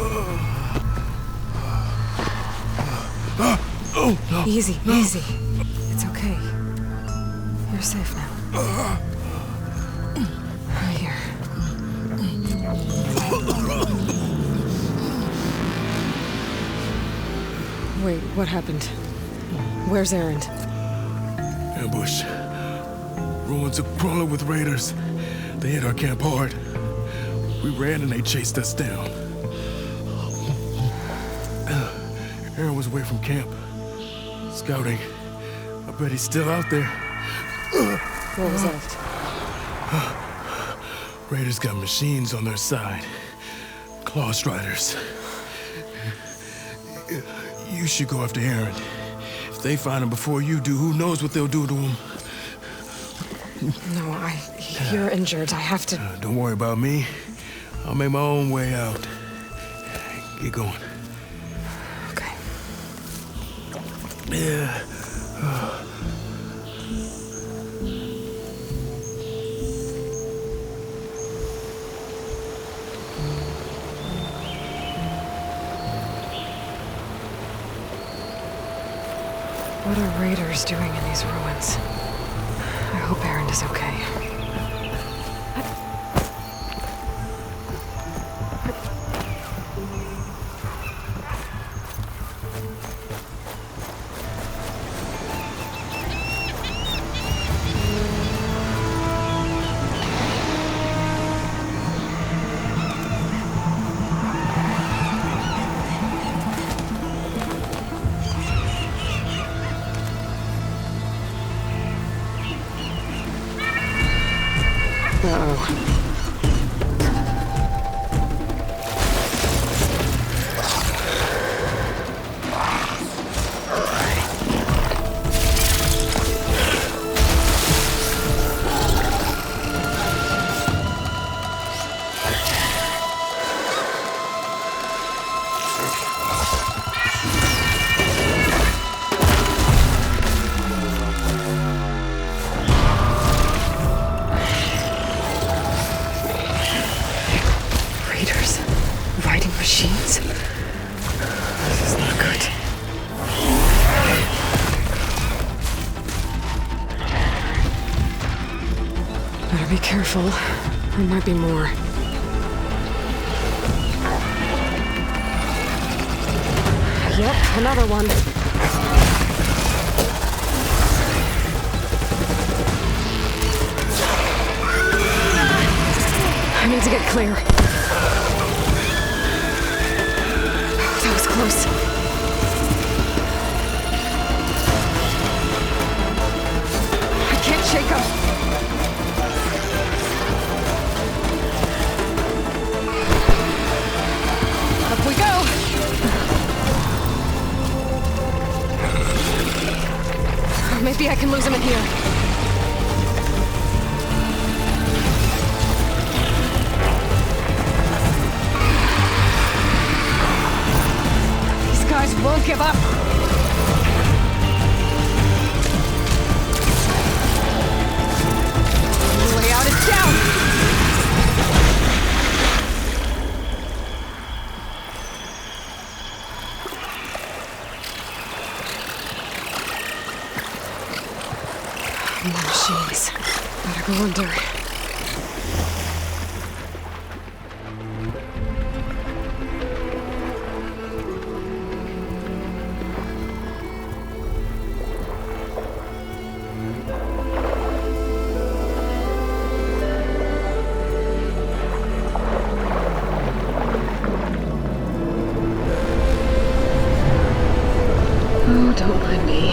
Ugh. Easy, easy. It's okay. You're safe now. Here. Wait, what happened? Where's Erend? Ambush. Ruins are crawling with raiders. They hit our camp hard. We ran and they chased us down. Aaron was away from camp. Scouting. I bet he's still out there. What was that? Raiders got machines on their side. Claw Striders. You should go after Aaron. If they find him before you do, who knows what they'll do to him? No, I. You're injured. I have to. Uh, don't worry about me. I'll make my own way out. Get going. What are raiders doing in these ruins? I hope Erend is okay. Uh-oh. Better be careful. There might be more. Yep, another one. I need to get clear. That was close. Give up. Way out is down. More machines. Better go under. Don't me.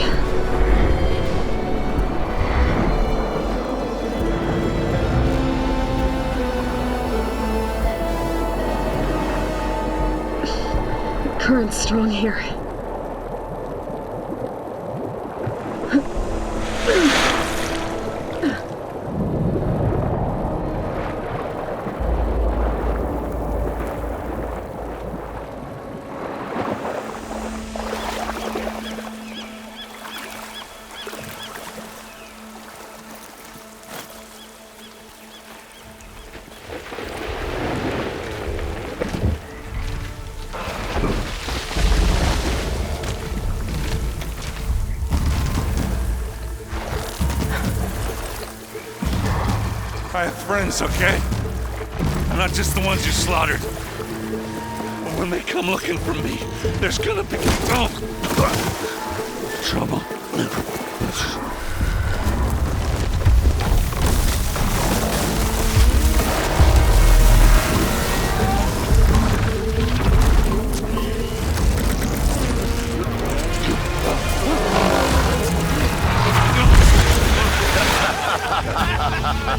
Current's strong here. Friends, okay? Not just the ones you slaughtered. But when they come looking for me, there's gonna be oh, trouble.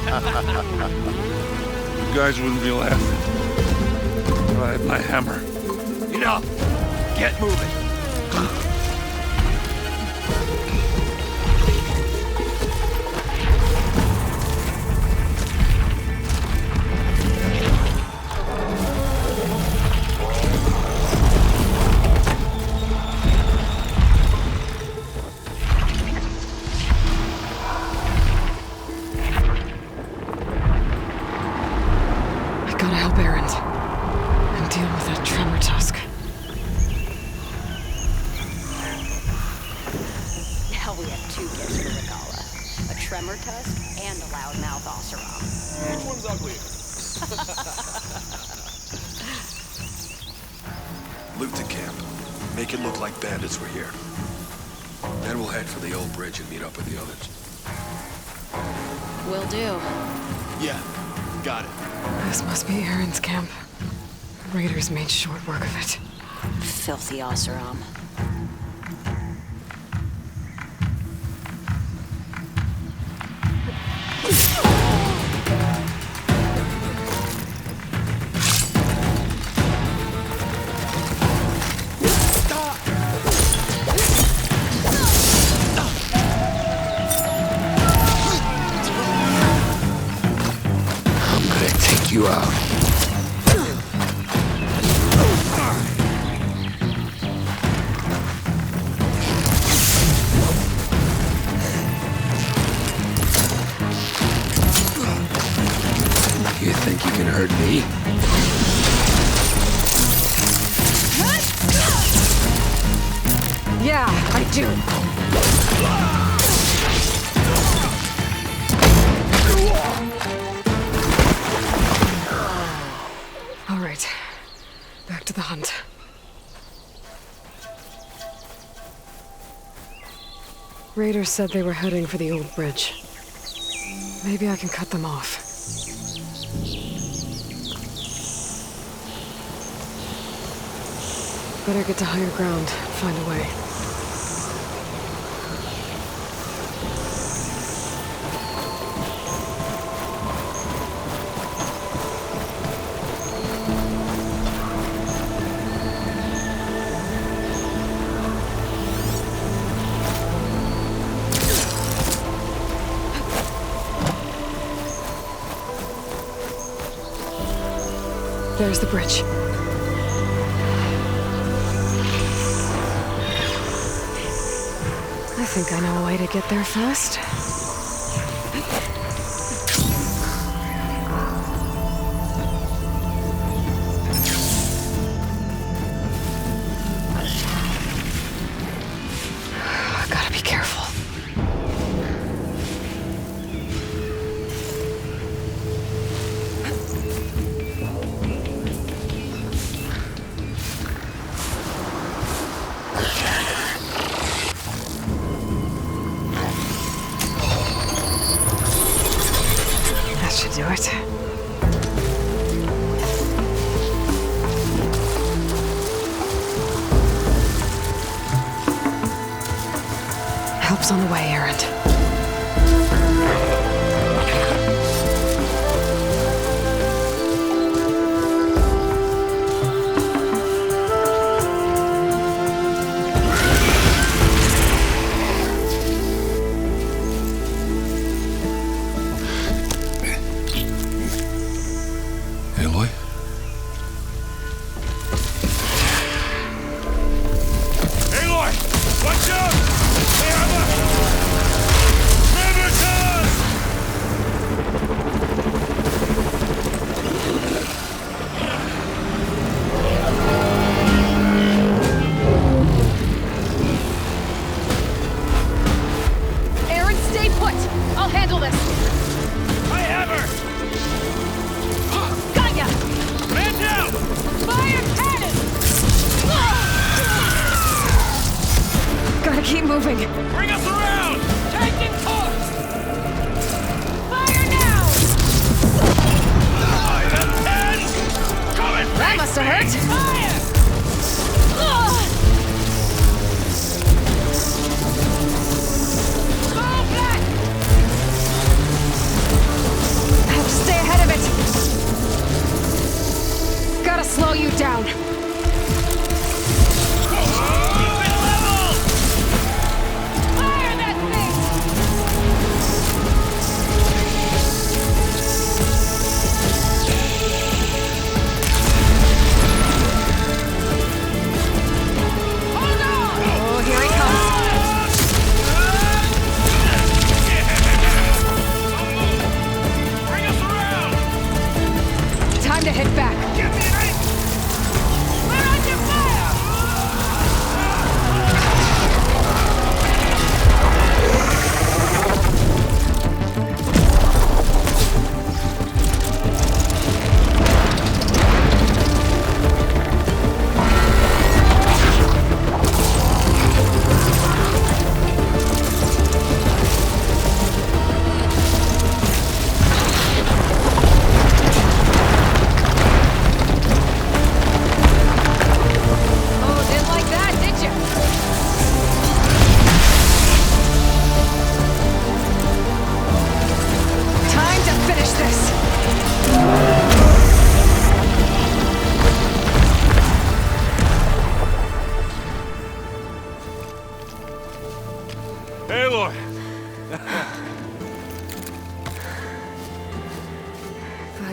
You guys wouldn't be laughing. I had my hammer. Enough! Get moving! Loot the camp. Make it look like bandits were here. Then we'll head for the old bridge and meet up with the others. Will do. Yeah, got it. This must be Aaron's camp. Raiders made short work of it. Filthy Oseram. Hurt me? Yeah, I do. All right, back to the hunt. Raiders said they were heading for the old bridge. Maybe I can cut them off. Better get to higher ground, find a way. There's the bridge. I think I know a way to get there fast. Help's on the way, Errant.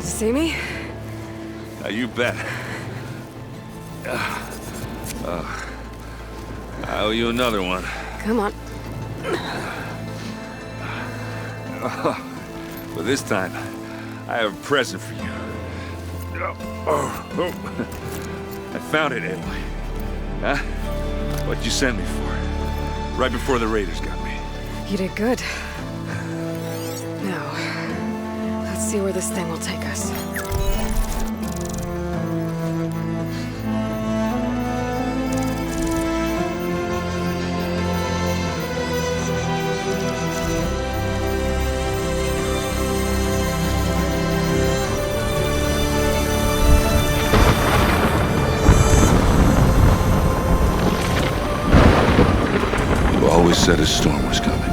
See me. Uh, you bet. Uh, uh, I owe you another one. Come on. But this time, I have a present for you. Oh, oh. I found it, Emily. Huh? What you sent me for. Right before the raiders got me. You did good. See where this thing will take us. You always said a storm was coming.